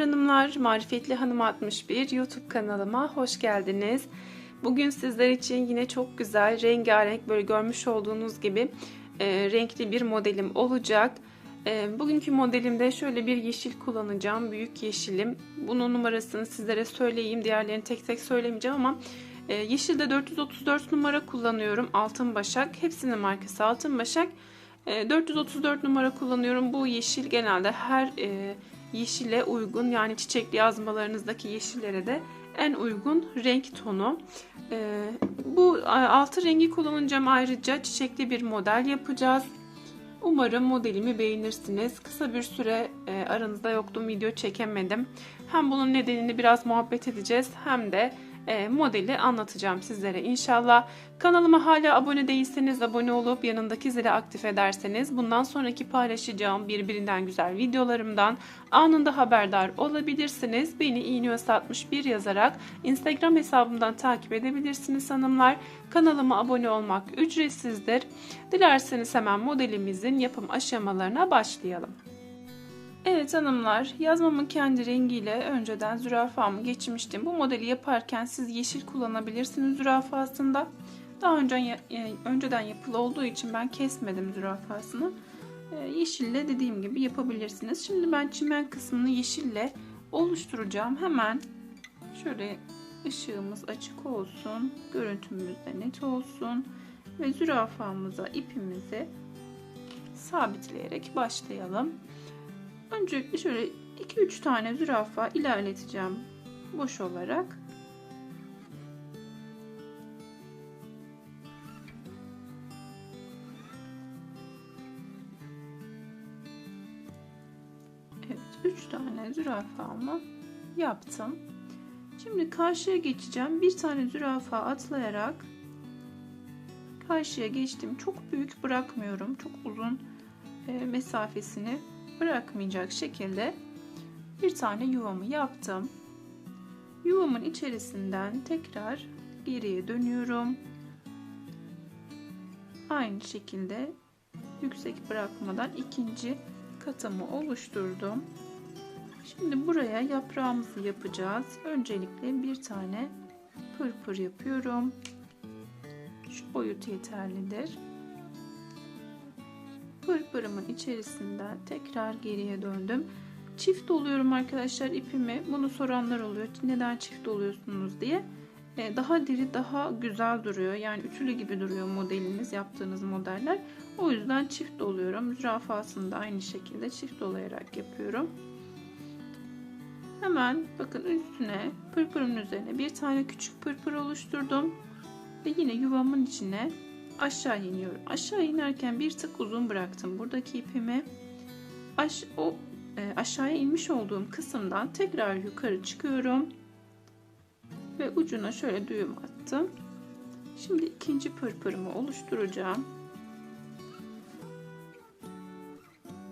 Merhabalar hanımlar, Marifetli Hanım 61 YouTube kanalıma hoş geldiniz. Bugün sizler için yine çok güzel, rengarenk böyle görmüş olduğunuz gibi e, renkli bir modelim olacak. E, bugünkü modelimde şöyle bir yeşil kullanacağım, büyük yeşilim. Bunun numarasını sizlere söyleyeyim, diğerlerini tek tek söylemeyeceğim ama e, yeşilde 434 numara kullanıyorum, Altın Başak. Hepsinin markası Altın Başak. E, 434 numara kullanıyorum. Bu yeşil genelde her... E, yeşile uygun yani çiçekli yazmalarınızdaki yeşillere de en uygun renk tonu. Ee, bu altı rengi kullanacağım ayrıca çiçekli bir model yapacağız. Umarım modelimi beğenirsiniz. Kısa bir süre e, aranızda yoktum video çekemedim. Hem bunun nedenini biraz muhabbet edeceğiz hem de modeli anlatacağım sizlere inşallah. Kanalıma hala abone değilseniz abone olup yanındaki zili aktif ederseniz bundan sonraki paylaşacağım birbirinden güzel videolarımdan anında haberdar olabilirsiniz. Beni iğniöz 61 yazarak Instagram hesabımdan takip edebilirsiniz hanımlar. Kanalıma abone olmak ücretsizdir. Dilerseniz hemen modelimizin yapım aşamalarına başlayalım. Evet hanımlar yazmamın kendi rengiyle önceden zürafamı geçmiştim. Bu modeli yaparken siz yeşil kullanabilirsiniz zürafasında. Daha önce önceden yapılı olduğu için ben kesmedim zürafasını. Ee, yeşille dediğim gibi yapabilirsiniz. Şimdi ben çimen kısmını yeşille oluşturacağım. Hemen şöyle ışığımız açık olsun. Görüntümüz de net olsun. Ve zürafamıza ipimizi sabitleyerek başlayalım. Öncelikle şöyle 2-3 tane zürafa ilerleteceğim boş olarak. Evet 3 tane zürafamı yaptım. Şimdi karşıya geçeceğim. Bir tane zürafa atlayarak karşıya geçtim. Çok büyük bırakmıyorum. Çok uzun e, mesafesini bırakmayacak şekilde bir tane yuvamı yaptım. Yuvamın içerisinden tekrar geriye dönüyorum. Aynı şekilde yüksek bırakmadan ikinci katımı oluşturdum. Şimdi buraya yaprağımızı yapacağız. Öncelikle bir tane pırpır yapıyorum. Şu boyut yeterlidir pırpırımın içerisinden tekrar geriye döndüm. Çift doluyorum arkadaşlar ipimi. Bunu soranlar oluyor. Neden çift doluyorsunuz diye. Ee, daha diri, daha güzel duruyor. Yani ütülü gibi duruyor modeliniz, yaptığınız modeller. O yüzden çift doluyorum. Zürafasını da aynı şekilde çift dolayarak yapıyorum. Hemen bakın üstüne pırpırın üzerine bir tane küçük pırpır oluşturdum. Ve yine yuvamın içine aşağı iniyorum. Aşağı inerken bir tık uzun bıraktım buradaki ipimi. Aş o e, aşağıya inmiş olduğum kısımdan tekrar yukarı çıkıyorum. Ve ucuna şöyle düğüm attım. Şimdi ikinci pırpırımı oluşturacağım.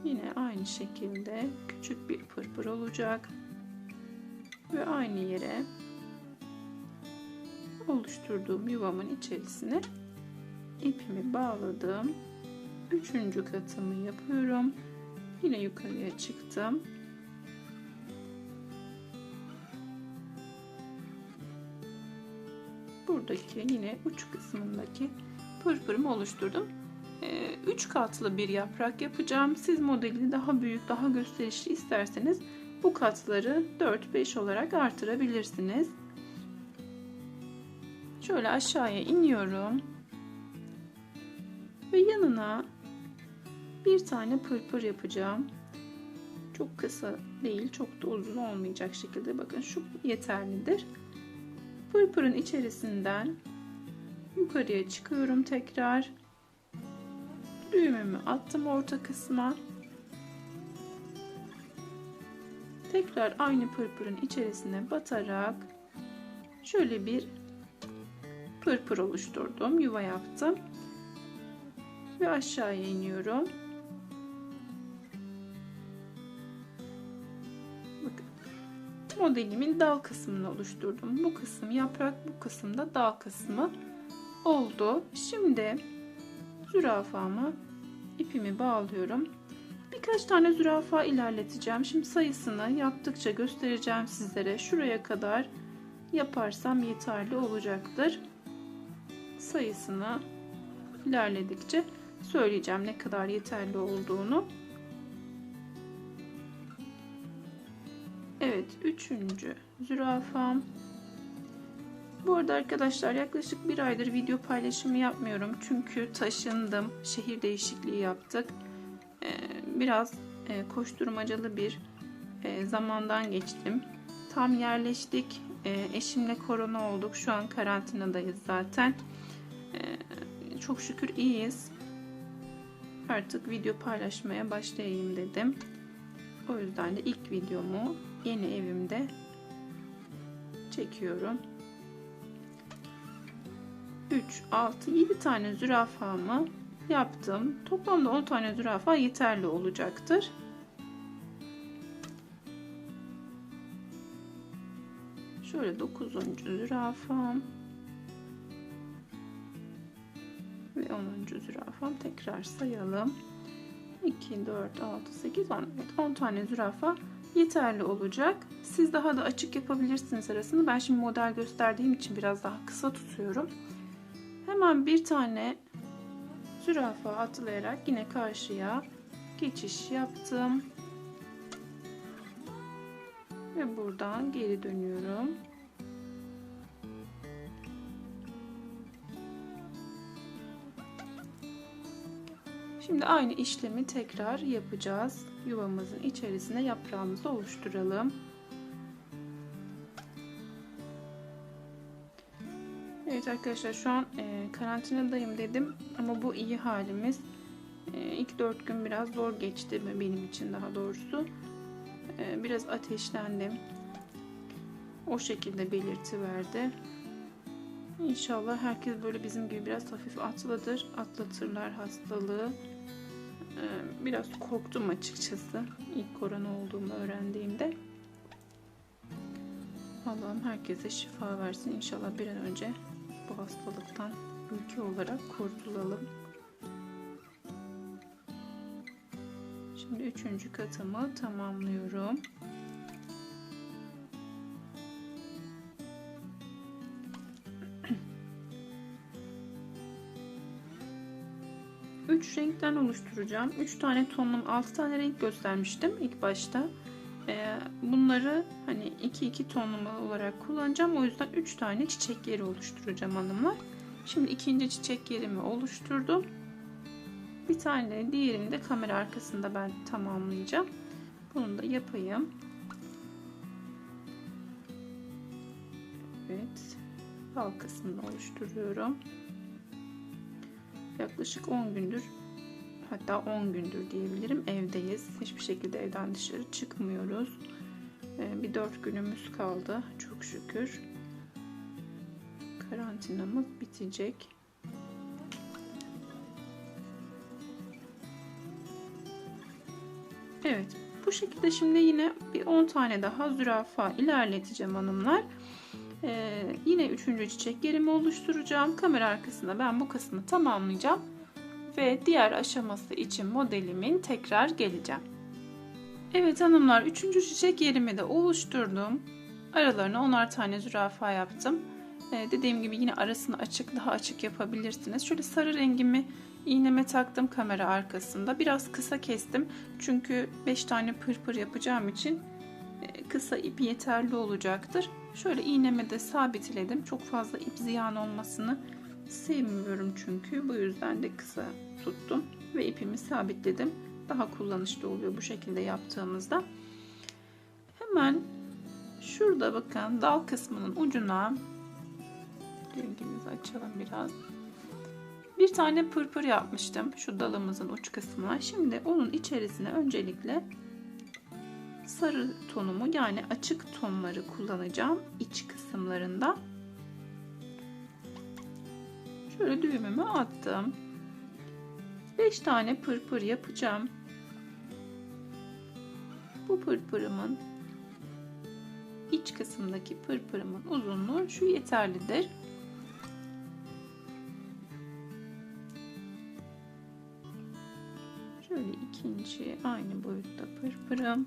Yine aynı şekilde küçük bir pırpır olacak. Ve aynı yere oluşturduğum yuvamın içerisine ipimi bağladım. Üçüncü katımı yapıyorum. Yine yukarıya çıktım. Buradaki yine uç kısmındaki pırpırımı oluşturdum. 3 ee, katlı bir yaprak yapacağım. Siz modeli daha büyük, daha gösterişli isterseniz bu katları 4-5 olarak artırabilirsiniz. Şöyle aşağıya iniyorum ve yanına bir tane pırpır yapacağım. Çok kısa değil, çok da uzun olmayacak şekilde bakın şu yeterlidir. Pırpırın içerisinden yukarıya çıkıyorum tekrar. Düğümümü attım orta kısma. Tekrar aynı pırpırın içerisine batarak şöyle bir pırpır oluşturdum. Yuva yaptım ve aşağıya iniyorum. Bakın. Modelimin dal kısmını oluşturdum. Bu kısım yaprak, bu kısım da dal kısmı oldu. Şimdi zürafamı ipimi bağlıyorum. birkaç tane zürafa ilerleteceğim. Şimdi sayısını yaptıkça göstereceğim sizlere. Şuraya kadar yaparsam yeterli olacaktır. Sayısını ilerledikçe söyleyeceğim ne kadar yeterli olduğunu. Evet, üçüncü zürafam. Bu arada arkadaşlar yaklaşık bir aydır video paylaşımı yapmıyorum. Çünkü taşındım, şehir değişikliği yaptık. Ee, biraz e, koşturmacalı bir e, zamandan geçtim. Tam yerleştik. E, eşimle korona olduk. Şu an karantinadayız zaten. Çok şükür iyiyiz. Artık video paylaşmaya başlayayım dedim. O yüzden de ilk videomu yeni evimde çekiyorum. 3, 6, 7 tane zürafamı yaptım. Toplamda 10 tane zürafa yeterli olacaktır. Şöyle 9. zürafam. Ve 10. zürafam. Tekrar sayalım. 2, 4, 6, 8, 10. Evet, 10 tane zürafa yeterli olacak. Siz daha da açık yapabilirsiniz arasını. Ben şimdi model gösterdiğim için biraz daha kısa tutuyorum. Hemen bir tane zürafa atlayarak yine karşıya geçiş yaptım. Ve buradan geri dönüyorum. Şimdi aynı işlemi tekrar yapacağız. Yuvamızın içerisine yaprağımızı oluşturalım. Evet arkadaşlar şu an e, karantinadayım dedim ama bu iyi halimiz. E, ilk 4 gün biraz zor geçti benim için daha doğrusu. E, biraz ateşlendim. O şekilde belirti verdi. İnşallah herkes böyle bizim gibi biraz hafif atladır, atlatırlar hastalığı. E, biraz korktum açıkçası ilk korona olduğumu öğrendiğimde. Allah'ım herkese şifa versin. İnşallah bir an önce bu hastalıktan ülke olarak kurtulalım. Şimdi üçüncü katımı tamamlıyorum. Üç renkten oluşturacağım. Üç tane tonum, altı tane renk göstermiştim ilk başta. Ee, bunları hani 2-2 tonlama olarak kullanacağım. O yüzden 3 tane çiçek yeri oluşturacağım hanımlar. Şimdi ikinci çiçek yerimi oluşturdum. Bir tane diğerini de kamera arkasında ben tamamlayacağım. Bunu da yapayım. Evet. Bal kısmını oluşturuyorum. Yaklaşık 10 gündür Hatta 10 gündür diyebilirim evdeyiz. Hiçbir şekilde evden dışarı çıkmıyoruz. Ee, bir 4 günümüz kaldı çok şükür. Karantinamız bitecek. Evet bu şekilde şimdi yine bir 10 tane daha zürafa ilerleteceğim hanımlar. Ee, yine üçüncü çiçek yerimi oluşturacağım. Kamera arkasında ben bu kısmı tamamlayacağım ve diğer aşaması için modelimin tekrar geleceğim. Evet hanımlar 3. çiçek yerimi de oluşturdum. Aralarına onar tane zürafa yaptım. Ee, dediğim gibi yine arasını açık daha açık yapabilirsiniz. Şöyle sarı rengimi iğneme taktım kamera arkasında. Biraz kısa kestim. Çünkü 5 tane pırpır yapacağım için e, kısa ip yeterli olacaktır. Şöyle iğneme de sabitledim. Çok fazla ip ziyan olmasını sevmiyorum çünkü. Bu yüzden de kısa tuttum ve ipimi sabitledim. Daha kullanışlı oluyor bu şekilde yaptığımızda. Hemen şurada bakın dal kısmının ucuna rengimizi açalım biraz. Bir tane pırpır yapmıştım şu dalımızın uç kısmına. Şimdi onun içerisine öncelikle sarı tonumu yani açık tonları kullanacağım iç kısımlarında. Şöyle düğümümü attım. 5 tane pırpır yapacağım. Bu pırpırımın iç kısımdaki pırpırımın uzunluğu şu yeterlidir. Şöyle İkinci aynı boyutta pırpırım.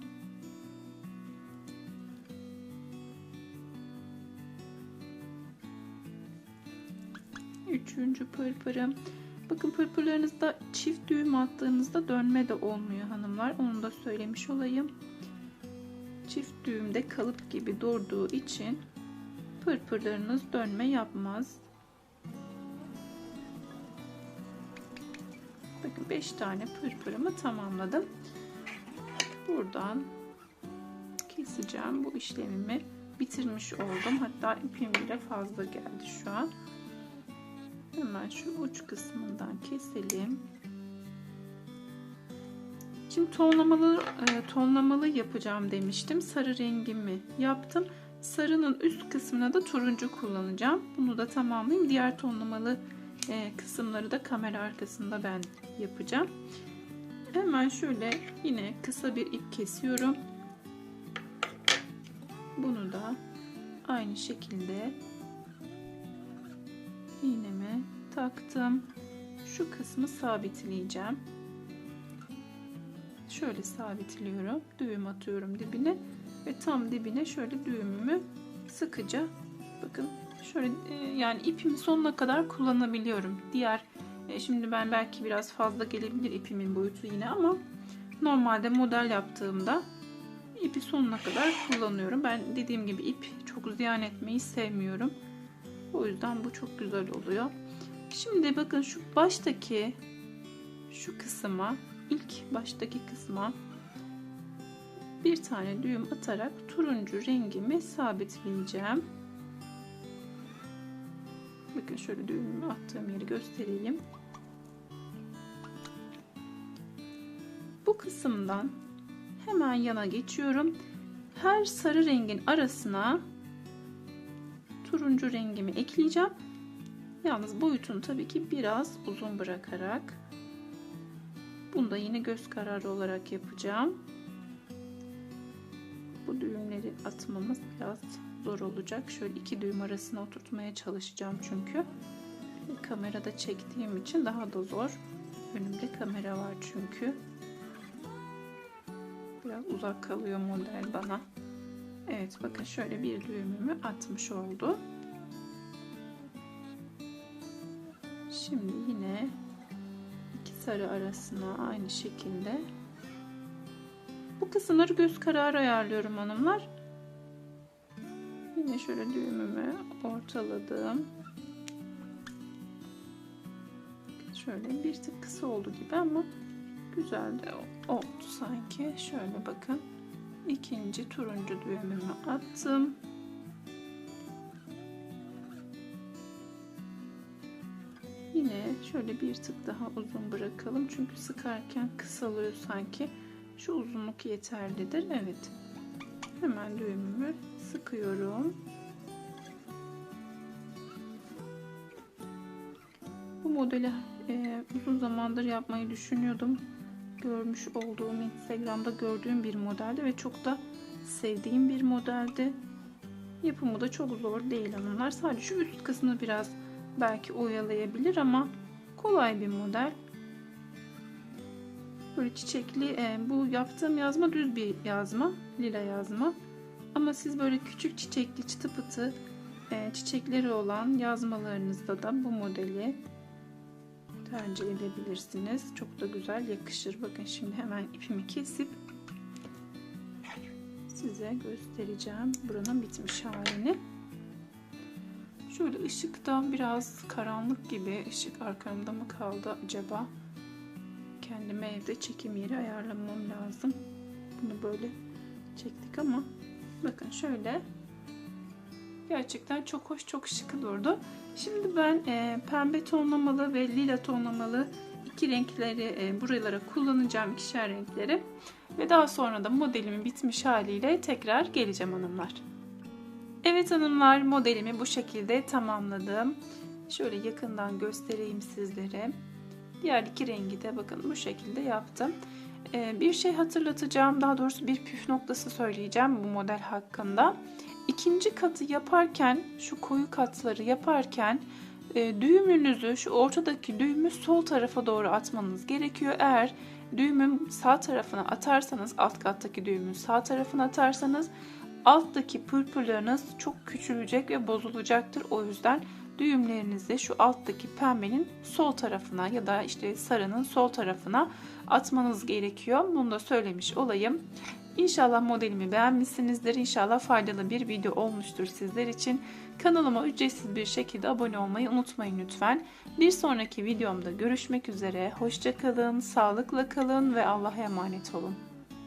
Üçüncü pırpırım. Bakın pırpırlarınızda çift düğüm attığınızda dönme de olmuyor hanımlar. Onu da söylemiş olayım. Çift düğümde kalıp gibi durduğu için pırpırlarınız dönme yapmaz. Bakın 5 tane pırpırımı tamamladım. Buradan keseceğim. Bu işlemimi bitirmiş oldum. Hatta ipim bile fazla geldi şu an. Hemen şu uç kısmından keselim. Şimdi tonlamalı e, tonlamalı yapacağım demiştim. Sarı rengimi yaptım. Sarının üst kısmına da turuncu kullanacağım. Bunu da tamamlayayım. Diğer tonlamalı e, kısımları da kamera arkasında ben yapacağım. Hemen şöyle yine kısa bir ip kesiyorum. Bunu da aynı şekilde taktım. Şu kısmı sabitleyeceğim. Şöyle sabitliyorum. Düğüm atıyorum dibine ve tam dibine şöyle düğümümü sıkıca bakın şöyle e, yani ipimi sonuna kadar kullanabiliyorum. Diğer e, şimdi ben belki biraz fazla gelebilir ipimin boyutu yine ama normalde model yaptığımda ipi sonuna kadar kullanıyorum. Ben dediğim gibi ip çok ziyan etmeyi sevmiyorum. O yüzden bu çok güzel oluyor. Şimdi bakın şu baştaki şu kısma ilk baştaki kısma bir tane düğüm atarak turuncu rengimi sabitleyeceğim. Bakın şöyle düğümümü attığım yeri göstereyim. Bu kısımdan hemen yana geçiyorum. Her sarı rengin arasına turuncu rengimi ekleyeceğim. Yalnız boyutunu tabii ki biraz uzun bırakarak. Bunu da yine göz kararı olarak yapacağım. Bu düğümleri atmamız biraz zor olacak. Şöyle iki düğüm arasına oturtmaya çalışacağım çünkü. Kamerada çektiğim için daha da zor. Önümde kamera var çünkü. Biraz uzak kalıyor model bana. Evet bakın şöyle bir düğümümü atmış oldu. Şimdi yine iki sarı arasına aynı şekilde bu kısımları göz kararı ayarlıyorum hanımlar. Yine şöyle düğümümü ortaladım. Şöyle bir tık kısa oldu gibi ama güzel de oldu sanki. Şöyle bakın. ikinci turuncu düğümümü attım. Yine şöyle bir tık daha uzun bırakalım. Çünkü sıkarken kısalıyor sanki. Şu uzunluk yeterlidir. Evet. Hemen düğümümü sıkıyorum. Bu modeli e, uzun zamandır yapmayı düşünüyordum. Görmüş olduğum Instagram'da gördüğüm bir modeldi ve çok da sevdiğim bir modeldi. Yapımı da çok zor değil hanımlar. Sadece şu üst kısmı biraz belki oyalayabilir ama kolay bir model. Böyle çiçekli e, bu yaptığım yazma düz bir yazma lila yazma ama siz böyle küçük çiçekli çıtı pıtı e, çiçekleri olan yazmalarınızda da bu modeli tercih edebilirsiniz. Çok da güzel yakışır. Bakın şimdi hemen ipimi kesip size göstereceğim buranın bitmiş halini. Şöyle ışıkta biraz karanlık gibi ışık arkamda mı kaldı acaba? Kendime evde çekim yeri ayarlamam lazım. Bunu böyle çektik ama bakın şöyle gerçekten çok hoş çok şık durdu. Şimdi ben e, pembe tonlamalı ve lila tonlamalı iki renkleri e, buralara kullanacağım ikişer renkleri ve daha sonra da modelimin bitmiş haliyle tekrar geleceğim hanımlar. Evet hanımlar modelimi bu şekilde tamamladım. Şöyle yakından göstereyim sizlere. Diğer iki rengi de bakın bu şekilde yaptım. Ee, bir şey hatırlatacağım. Daha doğrusu bir püf noktası söyleyeceğim bu model hakkında. İkinci katı yaparken şu koyu katları yaparken e, düğümünüzü şu ortadaki düğümü sol tarafa doğru atmanız gerekiyor. Eğer düğümün sağ tarafına atarsanız alt kattaki düğümün sağ tarafına atarsanız alttaki pırpırlarınız çok küçülecek ve bozulacaktır. O yüzden düğümlerinizi şu alttaki pembenin sol tarafına ya da işte sarının sol tarafına atmanız gerekiyor. Bunu da söylemiş olayım. İnşallah modelimi beğenmişsinizdir. İnşallah faydalı bir video olmuştur sizler için. Kanalıma ücretsiz bir şekilde abone olmayı unutmayın lütfen. Bir sonraki videomda görüşmek üzere. Hoşçakalın, sağlıkla kalın ve Allah'a emanet olun.